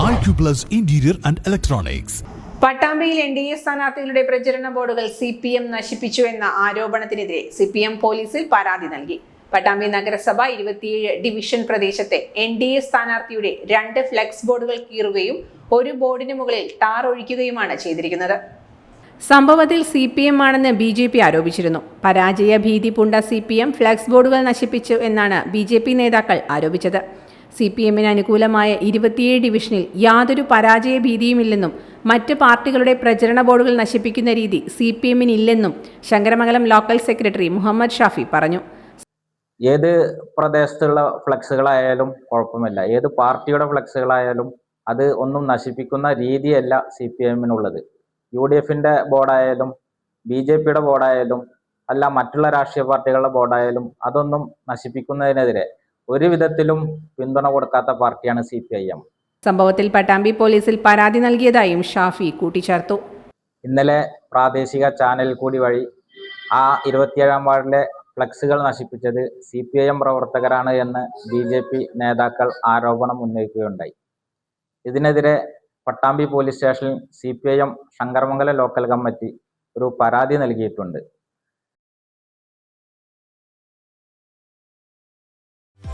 Acuplus interior and Electronics. പട്ടാമ്പിയിൽ N D A സ്ഥാനാർത്ഥികളുടെ പ്രചരണ ബോർഡുകൾ സി പി എം നശിപ്പിച്ചു എന്ന ആരോപണത്തിനെതിരെ സി പി എം പോലീസിൽ പരാതി നൽകി. പട്ടാമ്പി നഗരസഭ ഇരുപത്തിയേഴ് ഡിവിഷൻ പ്രദേശത്തെ എൻ ഡി എ സ്ഥാനാർത്ഥിയുടെ രണ്ട് ഫ്ലെക്സ് ബോർഡുകൾ കീറുകയും ഒരു ബോർഡിന് മുകളിൽ ടാർ ഒഴിക്കുകയുമാണ് ചെയ്തിരിക്കുന്നത്. സംഭവത്തിൽ സി പി എം ആണെന്ന് ബി ജെ പി ആരോപിച്ചിരുന്നു. പരാജയ ഭീതി പൂണ്ട സി പി എം ഫ്ലക്സ് ബോർഡുകൾ നശിപ്പിച്ചു എന്നാണ് ബി ജെ പി നേതാക്കൾ ആരോപിച്ചത്. സി പി എമ്മിന് അനുകൂലമായ ഇരുപത്തിയേഴ് ഡിവിഷനിൽ യാതൊരു പരാജയ ഭീതിയുമില്ലെന്നും മറ്റ് പാർട്ടികളുടെ പ്രചരണ ബോർഡുകൾ നശിപ്പിക്കുന്ന രീതി സി പി എമ്മിനില്ലെന്നും ശങ്കരമംഗലം ലോക്കൽ സെക്രട്ടറി മുഹമ്മദ് ഷാഫി പറഞ്ഞു. ഏത് പ്രദേശത്തുള്ള ഫ്ലക്സുകളായാലും കുഴപ്പമില്ല. ഏത് പാർട്ടിയുടെ ഫ്ലക്സുകളായാലും അത് ഒന്നും നശിപ്പിക്കുന്ന രീതിയല്ല സി പി എമ്മിനുള്ളത് യു ഡി എഫിന്റെ ബോർഡായാലും ബി ജെ പിയുടെ ബോർഡായാലും അല്ല മറ്റുള്ള രാഷ്ട്രീയ പാർട്ടികളുടെ ബോർഡായാലും അതൊന്നും നശിപ്പിക്കുന്നതിനെതിരെ ഒരു വിധത്തിലും പിന്തുണ കൊടുക്കാത്ത പാർട്ടിയാണ് സി പി ഐ എം സംഭവത്തിൽ പട്ടാമ്പി പോലീസിൽ പരാതി നൽകിയതായും ഷാഫി കൂട്ടിച്ചേർത്തു. ഇന്നലെ പ്രാദേശിക ചാനൽ കൂടി വഴി ആ ഇരുപത്തിയേഴാം വാർഡിലെ ഫ്ലക്സുകൾ നശിപ്പിച്ചത് സി പി ഐ എം പ്രവർത്തകരാണ് എന്ന് ബി ജെ പി നേതാക്കൾ ആരോപണം ഉന്നയിക്കുകയുണ്ടായി. ഇതിനെതിരെ പട്ടാമ്പി പോലീസ് സ്റ്റേഷനിൽ C P I M Shankaramangala local committee ഒരു പരാതി നൽകിയിട്ടുണ്ട്.